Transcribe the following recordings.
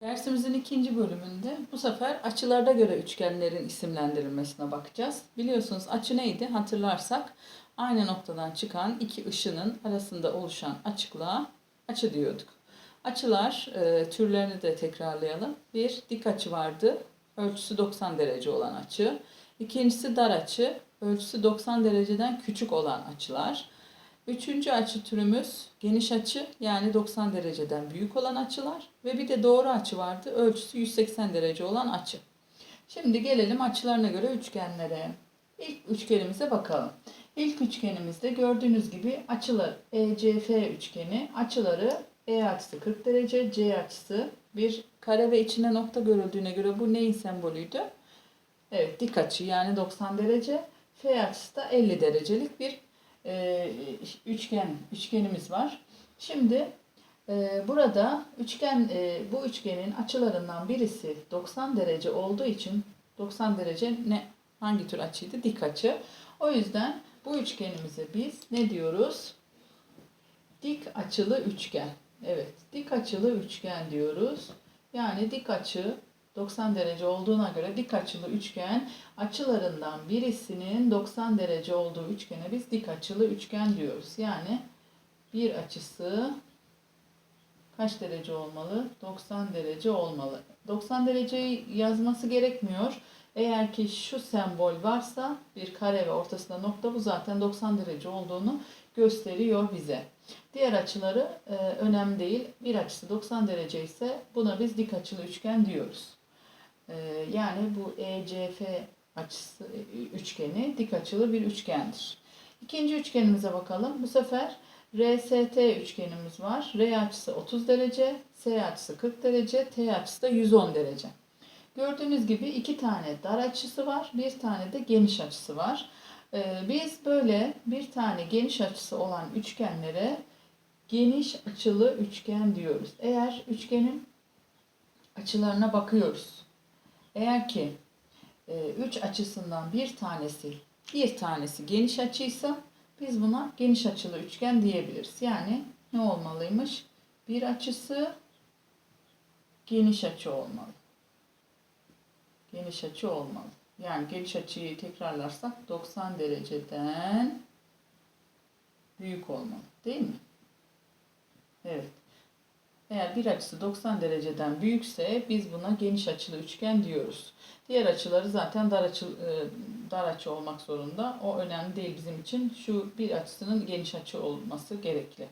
Dersimizin ikinci bölümünde bu sefer açılarda göre üçgenlerin isimlendirilmesine bakacağız. Biliyorsunuz açı neydi? Hatırlarsak aynı noktadan çıkan iki ışının arasında oluşan açıklığa açı diyorduk. Açılar e, türlerini de tekrarlayalım. Bir dik açı vardı. Ölçüsü 90 derece olan açı. İkincisi dar açı. Ölçüsü 90 dereceden küçük olan açılar. Üçüncü açı türümüz geniş açı yani 90 dereceden büyük olan açılar ve bir de doğru açı vardı ölçüsü 180 derece olan açı. Şimdi gelelim açılarına göre üçgenlere. İlk üçgenimize bakalım. İlk üçgenimizde gördüğünüz gibi açılar ECF üçgeni açıları E açısı 40 derece, C açısı bir kare ve içine nokta görüldüğüne göre bu neyin sembolüydü? Evet dik açı yani 90 derece. F açısı da 50 derecelik bir e, üçgen üçgenimiz var. Şimdi e, burada üçgen e, bu üçgenin açılarından birisi 90 derece olduğu için 90 derece ne hangi tür açıydı? Dik açı. O yüzden bu üçgenimize biz ne diyoruz? Dik açılı üçgen. Evet, dik açılı üçgen diyoruz. Yani dik açı 90 derece olduğuna göre dik açılı üçgen açılarından birisinin 90 derece olduğu üçgene biz dik açılı üçgen diyoruz. Yani bir açısı kaç derece olmalı? 90 derece olmalı. 90 dereceyi yazması gerekmiyor. Eğer ki şu sembol varsa bir kare ve ortasında nokta bu zaten 90 derece olduğunu gösteriyor bize. Diğer açıları e, önemli değil. Bir açısı 90 derece ise buna biz dik açılı üçgen diyoruz. E, yani bu ECF açısı e, üçgeni dik açılı bir üçgendir. İkinci üçgenimize bakalım. Bu sefer RST üçgenimiz var. R açısı 30 derece, S açısı 40 derece, T açısı da 110 derece. Gördüğünüz gibi iki tane dar açısı var, bir tane de geniş açısı var. Ee, Biz böyle bir tane geniş açısı olan üçgenlere geniş açılı üçgen diyoruz. Eğer üçgenin açılarına bakıyoruz. Eğer ki e, üç açısından bir tanesi bir tanesi geniş açıysa biz buna geniş açılı üçgen diyebiliriz. Yani ne olmalıymış? Bir açısı geniş açı olmalı. Geniş açı olmalı. Yani geniş açıyı tekrarlarsak 90 dereceden büyük olmalı. Değil mi? Eğer bir açısı 90 dereceden büyükse biz buna geniş açılı üçgen diyoruz. Diğer açıları zaten dar açı, e, dar açı olmak zorunda. O önemli değil bizim için. Şu bir açısının geniş açı olması gerekli.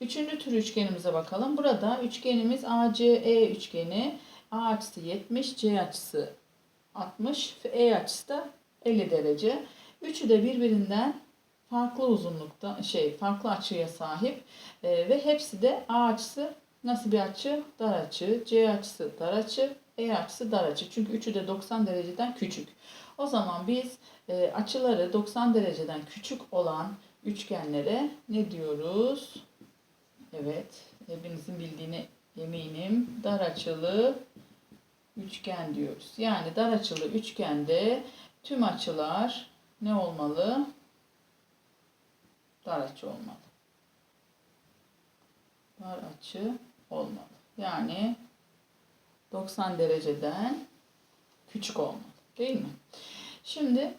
Üçüncü tür üçgenimize bakalım. Burada üçgenimiz ACE üçgeni. A açısı 70, C açısı 60 ve E açısı da 50 derece. Üçü de birbirinden farklı uzunlukta şey farklı açıya sahip E, ve hepsi de A açısı nasıl bir açı? Dar açı. C açısı dar açı. E açısı dar açı. Çünkü üçü de 90 dereceden küçük. O zaman biz e, açıları 90 dereceden küçük olan üçgenlere ne diyoruz? Evet, hepinizin bildiğini eminim. Dar açılı üçgen diyoruz. Yani dar açılı üçgende tüm açılar ne olmalı? Dar açı olmalı. Dar açı olmalı. Yani 90 dereceden küçük olmalı. Değil mi? Şimdi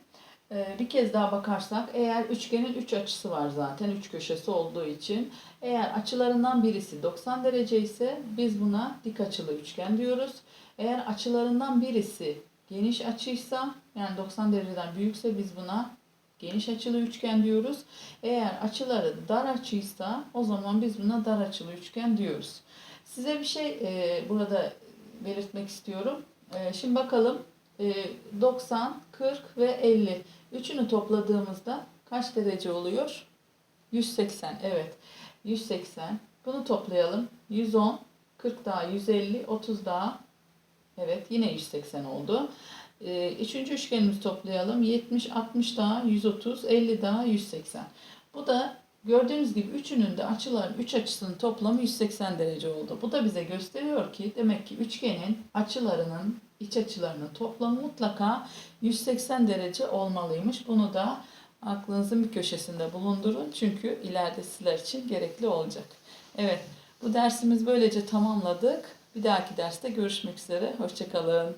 e, bir kez daha bakarsak eğer üçgenin 3 açısı var zaten 3 köşesi olduğu için eğer açılarından birisi 90 derece ise biz buna dik açılı üçgen diyoruz. Eğer açılarından birisi geniş açıysa yani 90 dereceden büyükse biz buna geniş açılı üçgen diyoruz. Eğer açıları dar açıysa o zaman biz buna dar açılı üçgen diyoruz. Size bir şey e, burada belirtmek istiyorum. E, şimdi bakalım e, 90, 40 ve 50 üçünü topladığımızda kaç derece oluyor? 180 evet 180 bunu toplayalım 110 40 daha 150 30 daha evet yine 180 oldu. E, üçüncü üçgenimizi toplayalım 70 60 daha 130 50 daha 180 bu da Gördüğünüz gibi üçünün de açıların üç açısının toplamı 180 derece oldu. Bu da bize gösteriyor ki demek ki üçgenin açılarının iç açılarının toplamı mutlaka 180 derece olmalıymış. Bunu da aklınızın bir köşesinde bulundurun. Çünkü ileride sizler için gerekli olacak. Evet bu dersimiz böylece tamamladık. Bir dahaki derste görüşmek üzere. Hoşçakalın.